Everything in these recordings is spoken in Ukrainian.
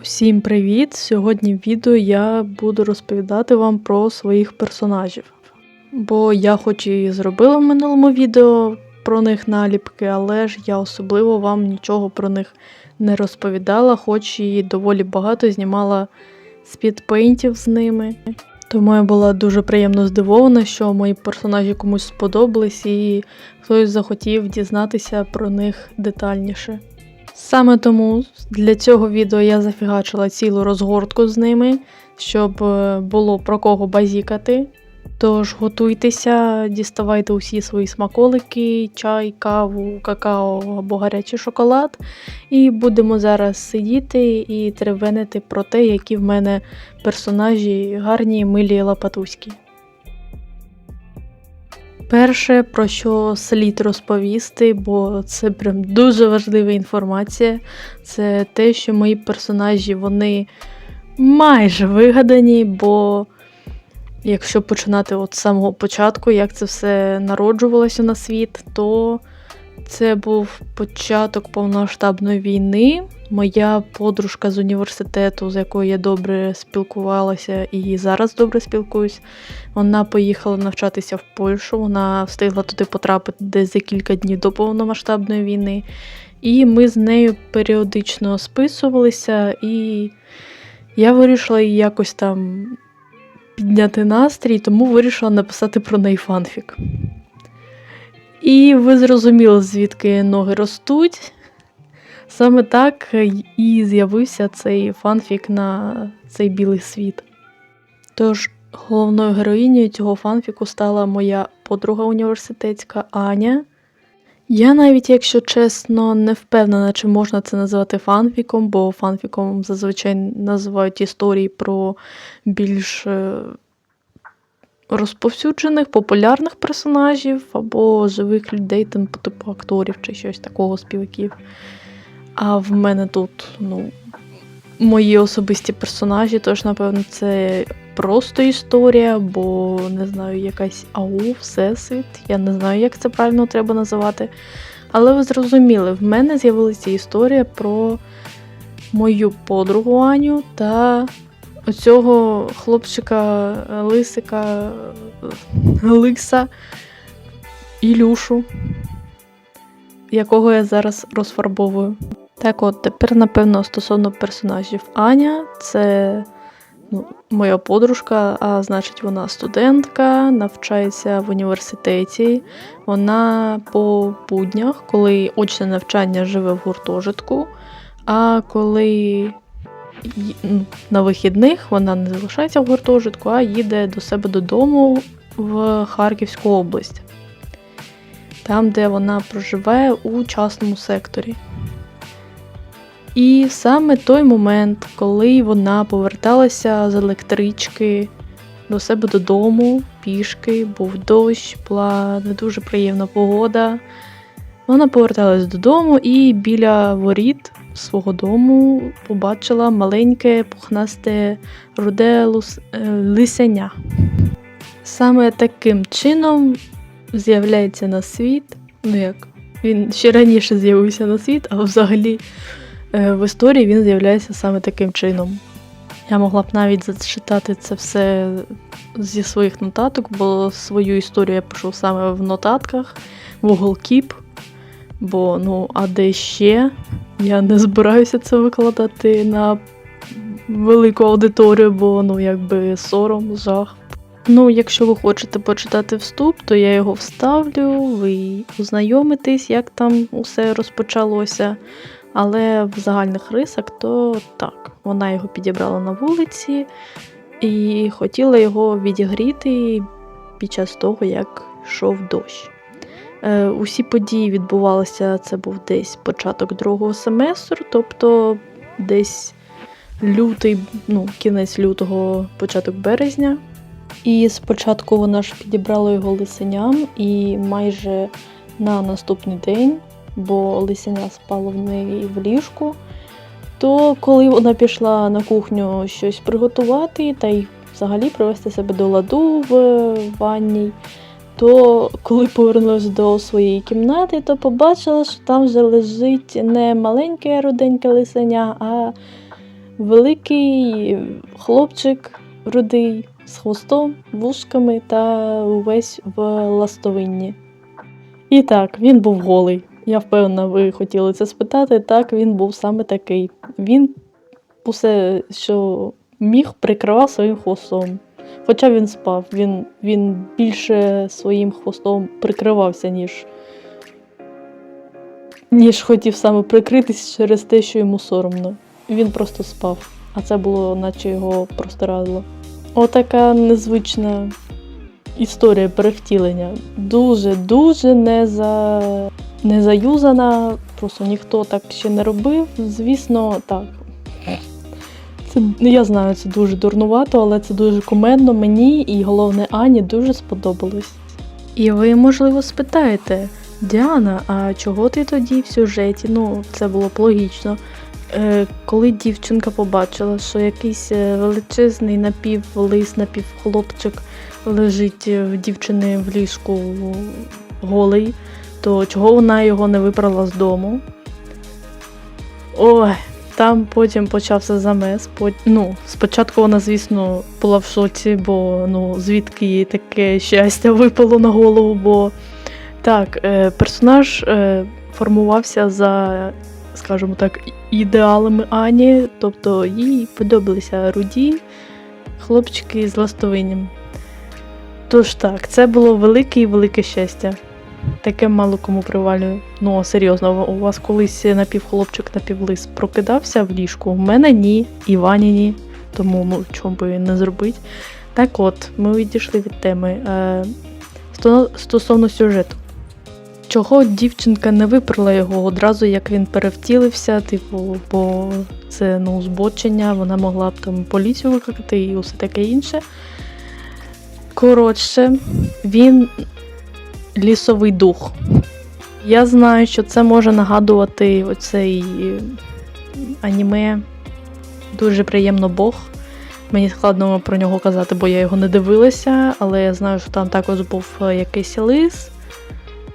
Усім привіт! Сьогодні в відео я буду розповідати вам про своїх персонажів. Бо я хоч і зробила в минулому відео про них наліпки, але ж я особливо вам нічого про них не розповідала, хоч і доволі багато знімала спідпейнтів з ними. Тому я була дуже приємно здивована, що мої персонажі комусь сподобались і хтось захотів дізнатися про них детальніше. Саме тому для цього відео я зафігачила цілу розгортку з ними, щоб е, було про кого базікати. Тож готуйтеся, діставайте усі свої смаколики, чай, каву, какао або гарячий шоколад. І будемо зараз сидіти і теревенити про те, які в мене персонажі гарні, милі лапатуські. Перше, про що слід розповісти, бо це прям дуже важлива інформація, це те, що мої персонажі вони майже вигадані, бо якщо починати от з самого початку, як це все народжувалося на світ, то це був початок повномасштабної війни. Моя подружка з університету, з якою я добре спілкувалася і зараз добре спілкуюсь, вона поїхала навчатися в Польщу. Вона встигла туди потрапити десь за кілька днів до повномасштабної війни. І ми з нею періодично списувалися, і я вирішила їй якось там підняти настрій, тому вирішила написати про неї фанфік. І ви зрозуміли, звідки ноги ростуть. Саме так і з'явився цей фанфік на цей білий світ. Тож, головною героїнею цього фанфіку стала моя подруга університетська Аня. Я навіть, якщо чесно, не впевнена, чи можна це називати фанфіком, бо фанфіком зазвичай називають історії про більш е, розповсюджених, популярних персонажів або живих людей, типу акторів чи щось такого співаків. А в мене тут, ну, мої особисті персонажі, тож, напевно, це просто історія, бо не знаю, якась ау, всесвіт. Я не знаю, як це правильно треба називати. Але ви зрозуміли, в мене з'явилася історія про мою подругу Аню та оцього хлопчика Лисика Ликса Ілюшу, якого я зараз розфарбовую. Так от, тепер, напевно, стосовно персонажів Аня, це ну, моя подружка, а значить, вона студентка, навчається в університеті. Вона по буднях, коли очне навчання живе в гуртожитку, а коли на вихідних вона не залишається в гуртожитку, а їде до себе додому в Харківську область, там, де вона проживає у частному секторі. І саме той момент, коли вона поверталася з електрички до себе додому пішки, був дощ, була не дуже приємна погода. Вона поверталась додому і біля воріт свого дому побачила маленьке пухнасте руде е, лисеня. Саме таким чином з'являється на світ. Ну як, він ще раніше з'явився на світ, а взагалі е, в історії він з'являється саме таким чином. Я могла б навіть зачитати це все зі своїх нотаток, бо свою історію я пишу саме в нотатках, в Google Keep. Бо, ну, а де ще? Я не збираюся це викладати на велику аудиторію, бо ну якби сором, жах. Ну, якщо ви хочете почитати вступ, то я його вставлю, ви ознайомитесь, як там усе розпочалося. Але в загальних рисах, то так, вона його підібрала на вулиці і хотіла його відігріти під час того, як йшов дощ. Е, усі події відбувалися, це був десь початок другого семестру, тобто десь лютий, ну, кінець лютого, початок березня. І спочатку вона ж підібрала його лисеням, і майже на наступний день, бо лисеня спало в неї в ліжку, то коли вона пішла на кухню щось приготувати та й взагалі привести себе до ладу в ванній, то коли повернулася до своєї кімнати, то побачила, що там вже лежить не маленьке руденьке лисеня, а великий хлопчик рудий з хвостом, вушками та увесь в ластовинні. І так, він був голий. Я впевнена, ви хотіли це спитати. Так, він був саме такий. Він усе, що міг, прикривав своїм хвостом. Хоча він спав, він, він більше своїм хвостом прикривався, ніж, ніж хотів саме прикритись через те, що йому соромно. Він просто спав, а це було, наче його просто радило. Отака незвична історія перевтілення. Дуже-дуже не, за... не заюзана, просто ніхто так ще не робив. Звісно, так. Це, ну, я знаю, це дуже дурнувато, але це дуже кумедно мені і головне Ані дуже сподобалось. І ви, можливо, спитаєте, Діана, а чого ти тоді в сюжеті? Ну, це було б логічно. Е, коли дівчинка побачила, що якийсь е, величезний напівлис, напівхлопчик лежить в дівчини в ліжку голий, то чого вона його не вибрала з дому? Ой, там потім почався замес. Ну, спочатку вона, звісно, була в шоці, бо ну, звідки їй таке щастя випало на голову, бо так, е, персонаж е, формувався за, скажімо так, ідеалами Ані, тобто їй подобалися руді хлопчики з ластовинням. Тож так, це було велике і велике щастя. Таке мало кому привалює. Ну, серйозно, у вас колись напівхлопчик напівлис прокидався в ліжку? У мене ні, і Вані ні. Тому ну, чому би не зробити. Так от, ми відійшли від теми. Е, стосовно сюжету. Чого дівчинка не виперла його одразу, як він перевтілився, типу, бо це ну, збочення, вона могла б там поліцію викликати і усе таке інше. Коротше, він лісовий дух. Я знаю, що це може нагадувати оцей е, аніме. Дуже приємно Бог. Мені складно про нього казати, бо я його не дивилася, але я знаю, що там також був е, якийсь лис,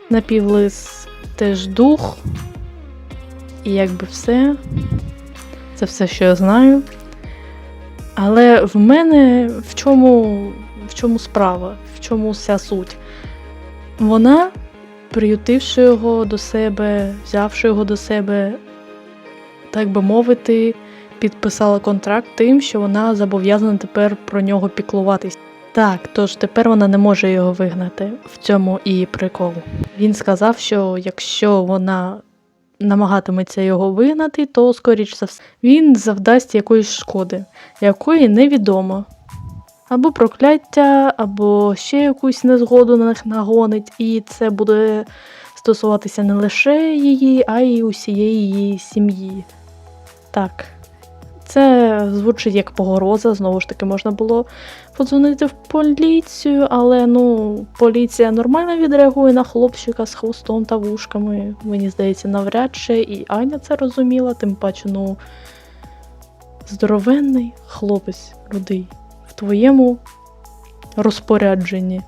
напівлис, теж дух. І якби все. Це все, що я знаю. Але в мене в чому, в чому справа, в чому вся суть? Вона, приютивши його до себе, взявши його до себе, так би мовити, підписала контракт тим, що вона зобов'язана тепер про нього піклуватись. Так, тож тепер вона не може його вигнати. В цьому і прикол. Він сказав, що якщо вона намагатиметься його вигнати, то, скоріш за все, він завдасть якоїсь шкоди, якої невідомо. Або прокляття, або ще якусь незгоду на них нагонить, і це буде стосуватися не лише її, а й усієї її сім'ї. Так. Це звучить як погроза, знову ж таки, можна було подзвонити в поліцію, але ну, поліція нормально відреагує на хлопчика з хвостом та вушками. Мені здається, навряд чи і Аня це розуміла, тим паче, ну, здоровенний хлопець рудий твоєму розпорядженні.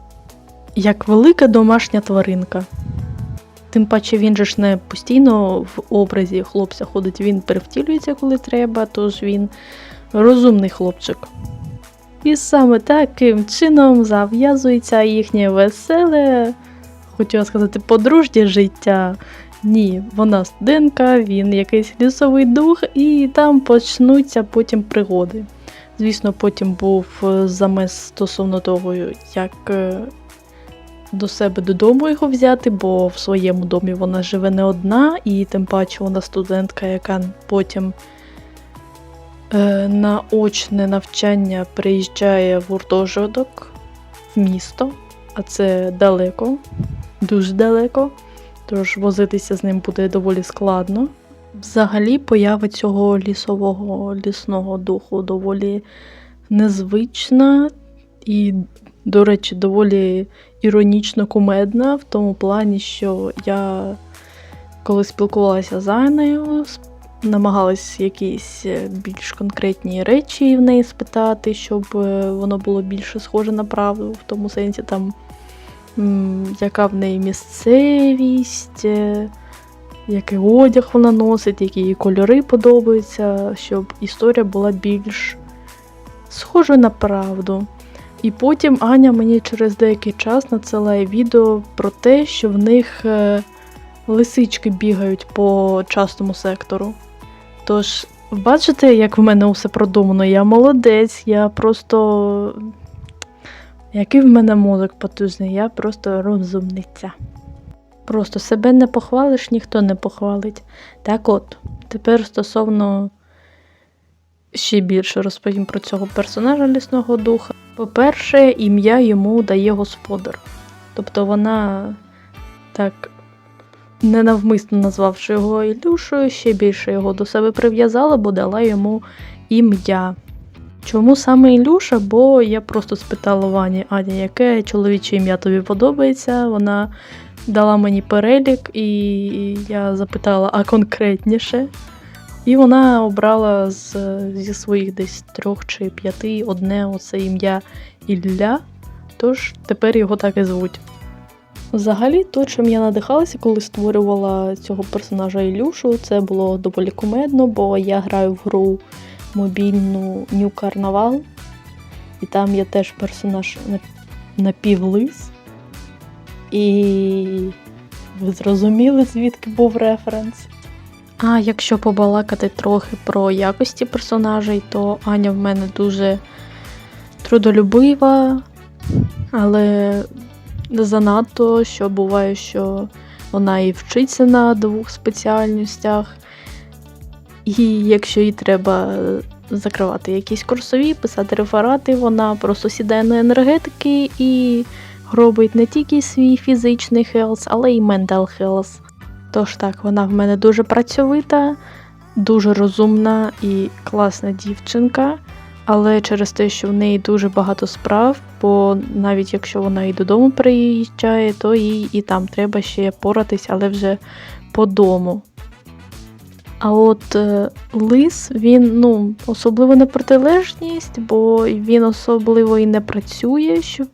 Як велика домашня тваринка. Тим паче він же ж не постійно в образі хлопця ходить, він перевтілюється, коли треба, тож він розумний хлопчик. І саме таким чином зав'язується їхнє веселе, хотіла сказати, подружнє життя. Ні, вона студентка, він якийсь лісовий дух, і там почнуться потім пригоди. Звісно, потім був е, замес стосовно того, як е, до себе додому його взяти, бо в своєму домі вона живе не одна, і тим паче вона студентка, яка потім е, на очне навчання приїжджає в гуртожиток в місто, а це далеко, дуже далеко. Тож возитися з ним буде доволі складно. Взагалі, поява цього лісового лісного духу доволі незвична і, до речі, доволі іронічно кумедна в тому плані, що я коли спілкувалася з Анею, намагалась якісь е, більш конкретні речі в неї спитати, щоб е, воно було більше схоже на правду, в тому сенсі там, яка в неї місцевість. Який одяг вона носить, які їй кольори подобаються, щоб історія була більш схожа на правду. І потім Аня мені через деякий час надсилає відео про те, що в них е, лисички бігають по частному сектору. Тож, бачите, як в мене усе продумано? Я молодець, я просто. Який в мене мозок потужний, я просто розумниця. Просто себе не похвалиш, ніхто не похвалить. Так от, тепер стосовно ще більше розповім про цього персонажа лісного духа. По-перше, ім'я йому дає господар. Тобто вона так ненавмисно назвавши його Ілюшою, ще більше його до себе прив'язала, бо дала йому ім'я. Чому саме Ілюша? Бо я просто спитала Вані, Аня, яке чоловіче ім'я тобі подобається? Вона дала мені перелік, і я запитала, а конкретніше. І вона обрала з, зі своїх десь трьох чи п'яти одне оце ім'я Ілля, тож тепер його так і звуть. Взагалі, то, чим я надихалася, коли створювала цього персонажа Ілюшу, це було доволі кумедно, бо я граю в гру мобільну New Carnival, і там є теж персонаж напівлис. І ви зрозуміли, звідки був референс. А якщо побалакати трохи про якості персонажей, то Аня в мене дуже трудолюбива, але занадто, що буває, що вона і вчиться на двох спеціальностях. І якщо їй треба закривати якісь курсові, писати реферати, вона просто сідає на енергетики і робить не тільки свій фізичний хелс, але й ментал хелс. Тож так, вона в мене дуже працьовита, дуже розумна і класна дівчинка. Але через те, що в неї дуже багато справ, бо навіть якщо вона і додому приїжджає, то їй і там треба ще поратись, але вже по дому. А от е, лис, він ну, особливо не протилежність, бо він особливо і не працює, щоб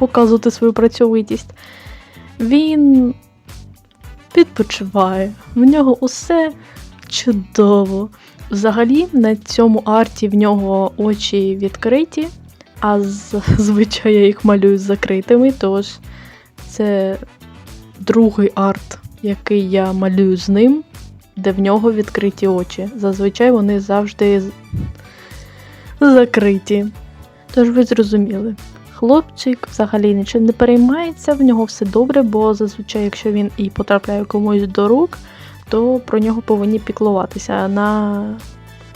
показувати свою працьовитість. Він відпочиває. В нього усе чудово. Взагалі, на цьому арті в нього очі відкриті, а зазвичай я їх малюю закритими. Тож це другий арт, який я малюю з ним, де в нього відкриті очі. Зазвичай вони завжди закриті. Тож ви зрозуміли. Хлопчик взагалі нічим не переймається, в нього все добре, бо зазвичай, якщо він і потрапляє комусь до рук, то про нього повинні піклуватися. На...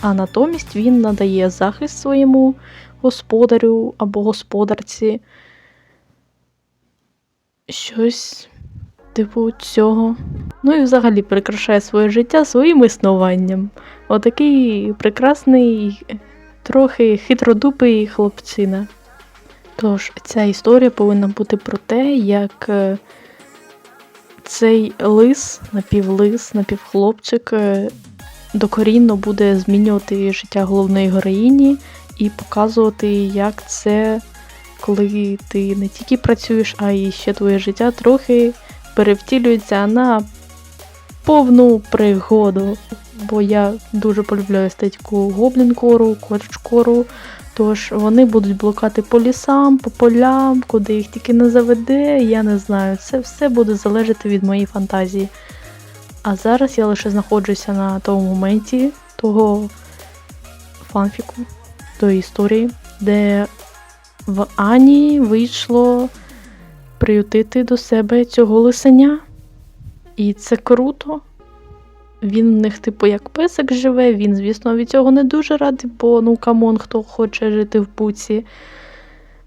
А натомість він надає захист своєму господарю або господарці. Щось типу цього. Ну і взагалі прикрашає своє життя своїм існуванням. Отакий прекрасний, трохи хитродупий хлопчина. Тож, ця історія повинна бути про те, як е, цей лис, напівлис, напівхлопчик е, докорінно буде змінювати життя головної героїні і показувати, як це, коли ти не тільки працюєш, а й ще твоє життя трохи перевтілюється на повну пригоду. Бо я дуже полюбляю естетику гоблінкору, корчкору, Тож вони будуть блукати по лісам, по полям, куди їх тільки не заведе, я не знаю. Це все буде залежати від моєї фантазії. А зараз я лише знаходжуся на тому моменті того фанфіку, тої історії, де в Ані вийшло приютити до себе цього лисеня. І це круто. Він в них, типу, як песик живе, він, звісно, від цього не дуже радий, бо ну камон, хто хоче жити в буці.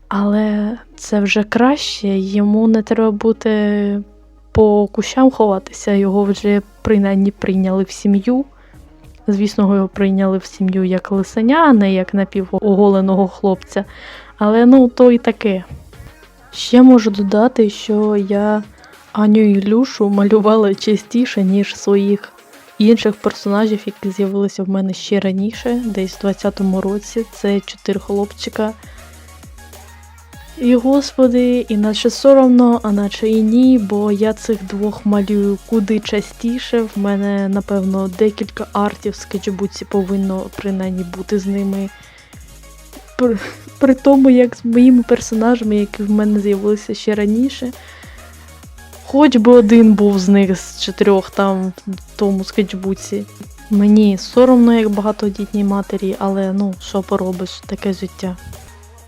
Але це вже краще, йому не треба бути по кущам ховатися, його вже принаймні прийняли в сім'ю. Звісно, його прийняли в сім'ю як лисеня, а не як напівоголеного хлопця. Але ну, то і таке. Ще можу додати, що я Аню Ілюшу малювала частіше, ніж своїх інших персонажів, які з'явилися в мене ще раніше, десь в 20-му році. Це чотири хлопчика. І господи, і наче соромно, а наче і ні, бо я цих двох малюю куди частіше. В мене, напевно, декілька артів в скетчбуці повинно принаймні бути з ними. При, при тому, як з моїми персонажами, які в мене з'явилися ще раніше. Хоч би один був з них з чотирьох там в тому скетчбуці. Мені соромно як багатодітній матері, але ну, що поробиш, таке життя.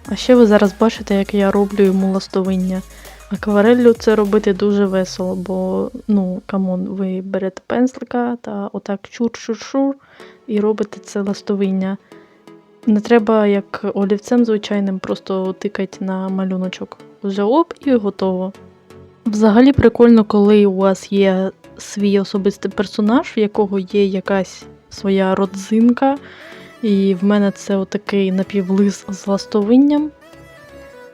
А ще ви зараз бачите, як я роблю йому ластовиння. Аквареллю це робити дуже весело, бо, ну, камон, ви берете пензлика та отак чур-чур-чур і робите це ластовиння. Не треба, як олівцем звичайним, просто тикати на малюночок. Вже оп, і готово. Взагалі прикольно, коли у вас є свій особистий персонаж, в якого є якась своя родзинка. І в мене це отакий напівлис з ластовинням.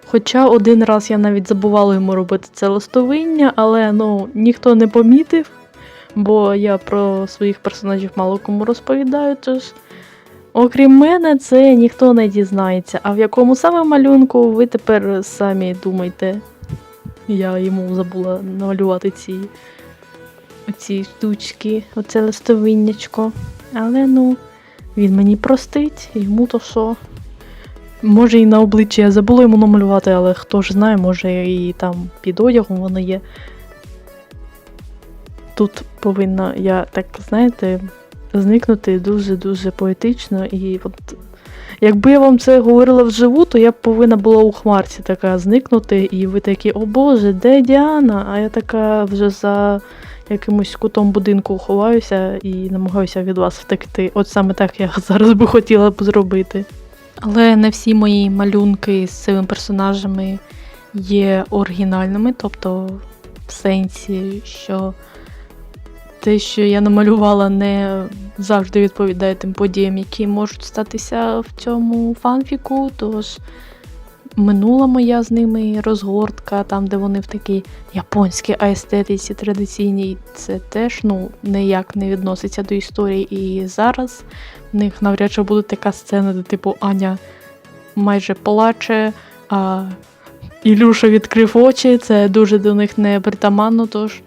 Хоча один раз я навіть забувала йому робити це ластовиння, але ну, ніхто не помітив, бо я про своїх персонажів мало кому розповідаю, тож, окрім мене, це ніхто не дізнається. А в якому саме малюнку ви тепер самі думайте. Я йому забула намалювати ці, оці штучки, оце ластовиннячко. Але ну. Він мені простить, йому то що. Може і на обличчі я забула йому намалювати, але хто ж знає, може і там під одягом воно є. Тут повинна я, так знаєте, зникнути дуже-дуже поетично. І от якби я вам це говорила вживу, то я повинна була у хмарці така зникнути, і ви такі, о Боже, де Діана? А я така вже за якимось кутом будинку ховаюся і намагаюся від вас втекти. От саме так я зараз би хотіла б зробити. Але не всі мої малюнки з цими персонажами є оригінальними, тобто в сенсі, що те, що я намалювала, не завжди відповідає тим подіям, які можуть статися в цьому фанфіку. Тож минула моя з ними розгортка, там, де вони в такій японській аестетиці традиційній, це теж ну, ніяк не відноситься до історії. І зараз в них навряд чи буде така сцена, де типу Аня майже плаче, а Ілюша відкрив очі, це дуже до них не притаманно, тож.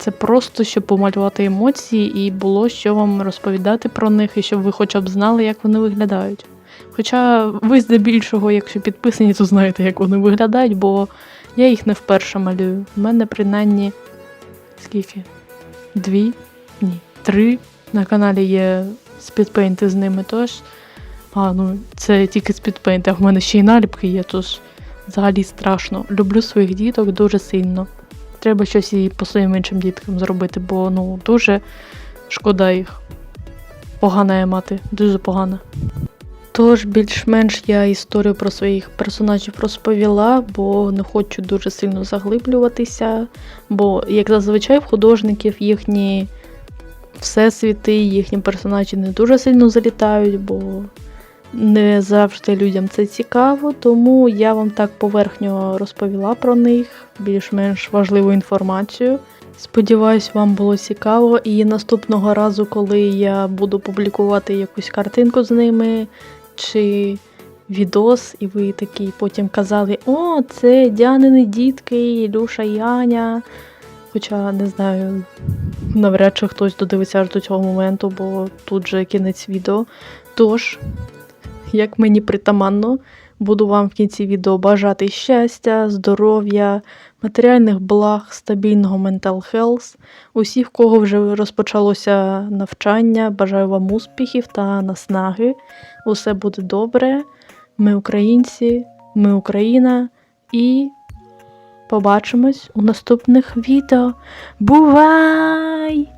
Це просто щоб помалювати емоції і було що вам розповідати про них, і щоб ви хоча б знали, як вони виглядають. Хоча ви здебільшого, якщо підписані, то знаєте, як вони виглядають, бо я їх не вперше малюю. У мене принаймні скільки? Дві? Ні, три. На каналі є спідпейнти з ними тож. А, ну це тільки спідпейнти, а в мене ще й наліпки є, тож взагалі страшно. Люблю своїх діток дуже сильно. Треба щось і по своїм іншим діткам зробити, бо ну дуже шкода їх. Погана я мати, дуже погана. Тож, більш-менш я історію про своїх персонажів розповіла, бо не хочу дуже сильно заглиблюватися. Бо, як зазвичай, в художників їхні всесвіти, їхні персонажі не дуже сильно залітають, бо не завжди людям це цікаво. Тому я вам так поверхньо розповіла про них, більш-менш важливу інформацію. Сподіваюсь, вам було цікаво, і наступного разу, коли я буду публікувати якусь картинку з ними чи відос, і ви такі потім казали: О, це Діанини дітки, Ілюша і Аня. Хоча не знаю, навряд чи хтось додивиться аж до цього моменту, бо тут же кінець відео. Тож, як мені притаманно, буду вам в кінці відео бажати щастя, здоров'я, матеріальних благ, стабільного mental health. Усіх, кого вже розпочалося навчання, бажаю вам успіхів та наснаги. Усе буде добре. Ми українці, ми Україна і побачимось у наступних відео. Бувай!